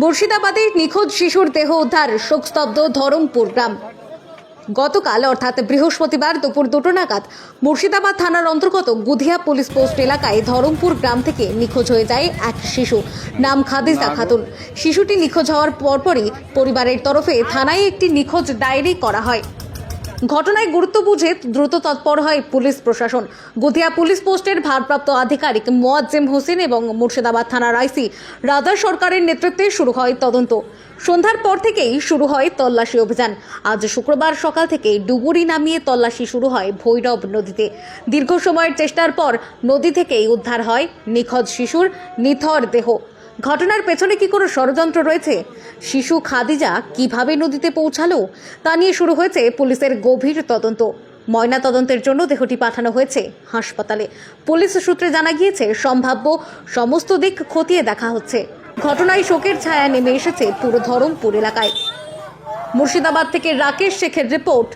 মুর্শিদাবাদে নিখোঁজ শিশুর দেহ উদ্ধার শোকস্তব্ধ ধরমপুর গ্রাম। গতকাল অর্থাৎ বৃহস্পতিবার দুপুর দুটো নাগাদ মুর্শিদাবাদ থানার অন্তর্গত গুধিয়া পুলিশ পোস্ট এলাকায় ধরমপুর গ্রাম থেকে নিখোঁজ হয়ে যায় এক শিশু নাম খাদিজা খাতুন। শিশুটি নিখোঁজ হওয়ার পরপরই পরিবারের তরফে থানায় একটি নিখোঁজ ডায়েরি করা হয়। ঘটনায় গুরুত্ব বুঝে দ্রুত তৎপর হয় পুলিশ প্রশাসন। গুধিয়া পুলিশ পোস্টের ভারপ্রাপ্ত আধিকারিক মোয়াজ্জেম হোসেন এবং মুর্শিদাবাদ থানার আইসি রাজা সরকারের নেতৃত্বে শুরু হয় তদন্ত। সন্ধ্যার পর থেকেই শুরু হয় তল্লাশি অভিযান। আজ শুক্রবার সকাল থেকে ডুবুরি নামিয়ে তল্লাশি শুরু হয় ভৈরব নদীতে। দীর্ঘ সময়ের চেষ্টার পর নদী থেকেই উদ্ধার হয় নিখোঁজ শিশুর নিথর দেহ। ঘটনার পেছনে কি কোনো ষড়যন্ত্র রয়েছে? শিশু খাদিজা কীভাবে নদীতে পৌঁছালো? তা নিয়ে শুরু হয়েছে পুলিশের গভীর তদন্ত। ময়না তদন্তের জন্য দেহটি পাঠানো হয়েছে হাসপাতালে। পুলিশ সূত্রে জানা গিয়েছে, সম্ভাব্য সমস্ত দিক খতিয়ে দেখা হচ্ছে। ঘটনায় শোকের ছায়া নেমে এসেছে পুরো ধরমপুর এলাকায়। মুর্শিদাবাদ থেকে রাকেশ শেখের রিপোর্ট,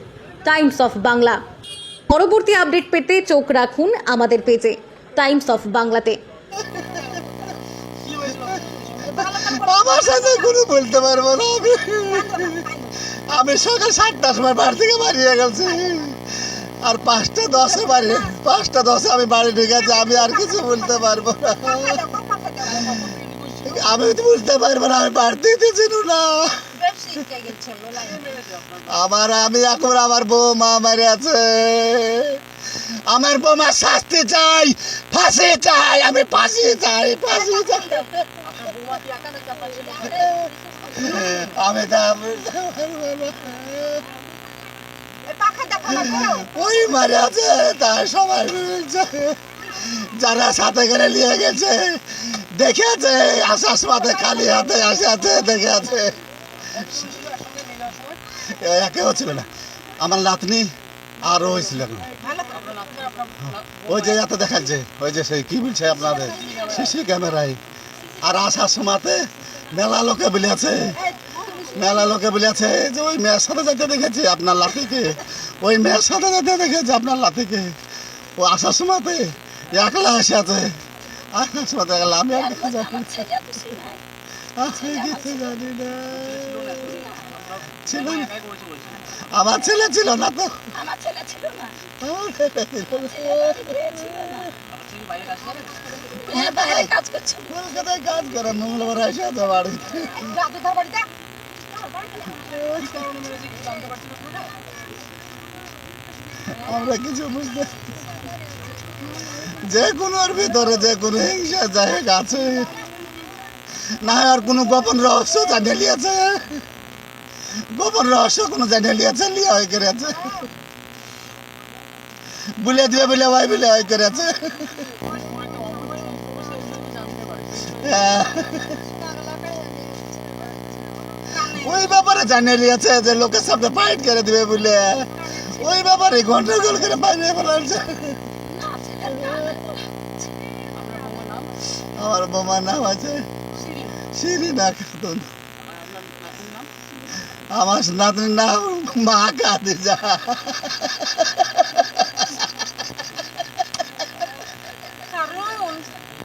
টাইমস অফ বাংলা। পরবর্তী আপডেট পেতে চোখ রাখুন আমাদের পেজে, টাইমস অফ বাংলাতে আমার সাথে কোনো বলতে পারব না আমি। আমি সকাল সাতটার সময় বাড়ি থেকে বাড়িয়ে গেছি। আর পাঁচটা দশে বাড়ি, পাঁচটা দশে আমি বাড়ি ঢুকেছি আমি আর কিছু বলতে পারব না। আমি তো বলতে পারব না, আমি বাড়িতে ছিল না। আমার, আমি এখন আমার বৌমা মারে আছে আমার বৌমা শাস্তি চাই, ফাঁসি চাই, আমি ফাঁসি চাই ফাঁসি চাই। ওই মারে আছে, তার সবাই যারা সাথে করে নিয়ে গেছে, দেখে আছে আসার মাঠে খালি হাতে, আসে আছে, দেখে আছে। এ- কেউ ছিল না, আমার লাতনি আর ওই ছিল ওই যে এত দেখাচ্ছে, ওই যে সেই কি বলছে আপনাদের? সিসি ক্যামেরায়। আর আসার সময়তে মেলা লোকে বলেছে মেলা লোকে বলেছে যে ওই মেয়ের সাথে যেতে দেখেছি আপনার লাতিকে ওই মেয়ের সাথে যেতে দেখেছি আপনার লাতিকে ও আসার সময়তে একলা এসে আছে। আসার সময়তে একলা আমি আর কিছু জানি কিছু জানি না। ছিল আমার ছেলে ছিল না তো। আমার ছেলে ছিল না। কাজ করছে। কলকাতায় কাজ করে? মঙ্গলবার এসে আছে বাড়িতে দাদুদার বাড়িতে আমরা কিছু বুঝতে যে ভিতরে যে কোনো হিংসা জায়গা আছে। না আর কোনো গোপন রহস্য জানে লিয়েছে গোপন রহস্য কোনো জানে লিয়েছে লিয়া হয়ে আছে বলে দিয়ে বলে ভাই বলে হয়ে করে আছে। ওই ব্যাপারে জানে লিয়েছে যে লোকের সামনে ফাইট করে দিবে বলে। ওই ব্যাপারে গন্ডগোল করে বাইরে বলাচ্ছে আমার বোমার নাম আছে শিরিনা খাতুন আমার নাতনির নাম মা কাদিজা।